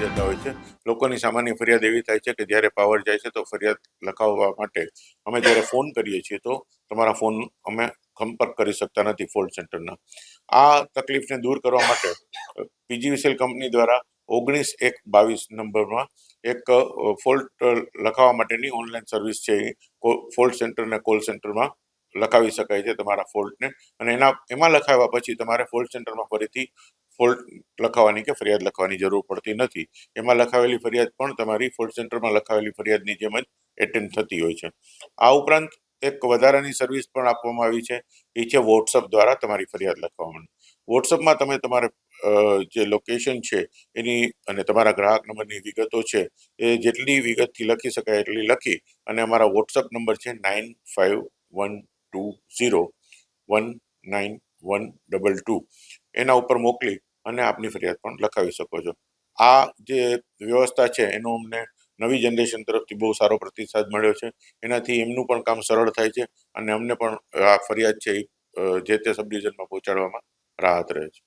જતા હોય છે. લોકોની સામાન્ય ફરિયાદ એવી થાય છે કે જ્યારે પાવર જાય છે તો ફરિયાદ લખાવવા માટે અમે જ્યારે ફોન કરીએ છીએ તો તમારા ફોન અમે સંપર્ક કરી શકતા નથી ફોલ્ટ સેન્ટરના આ તકલીફને દૂર કરવા માટે પીજીવીસીએલ કંપની દ્વારા ઓગણીસ એક બાવીસ નંબરમાં એક ફોલ્ટ લખાવવા માટેની ઓનલાઈન સર્વિસ છે એ. ફોલ્ટ સેન્ટરને કોલ સેન્ટરમાં લખાવી શકાય છે તમારા ફોલ્ટને અને એના, એમાં લખાવ્યા પછી તમારે ફોલ્ટ સેન્ટરમાં ફરીથી ફોલ્ટ લખાવવાની કે ફરિયાદ લખવાની જરૂર પડતી નથી. એમાં લખાવેલી ફરિયાદ પણ તમારી ફોલ્ટ સેન્ટરમાં લખાવેલી ફરિયાદની જેમ જ એટેન્ડ થતી હોય છે. આ ઉપરાંત એક વધારાની સર્વિસ પણ આપવામાં આવી છે. એ છે વોટ્સઅપ દ્વારા તમારી ફરિયાદ લખવામાં. વોટ્સઅપમાં તમે તમારે જે લોકેશન છે, એની અને તમારા ગ્રાહક નંબરની વિગતો છે, એ જેટલી વિગતથી લખી શકાય એટલી લખી અને અમારા વોટ્સઅપ નંબર છે nine five one two zero one nine one double two એના ઉપર મોકલી અને આપની ફરિયાદ પણ લખાવી શકો છો. આ જે વ્યવસ્થા છે, એનો અમને નવી જનરેશન તરફથી બહુ સારો પ્રતિસાદ મળ્યો છે. એનાથી એમનું પણ કામ સરળ થાય છે અને અમને પણ આ ફરિયાદ છે એ જે તે સબડિવિઝનમાં પહોંચાડવામાં રાહત રહે છે.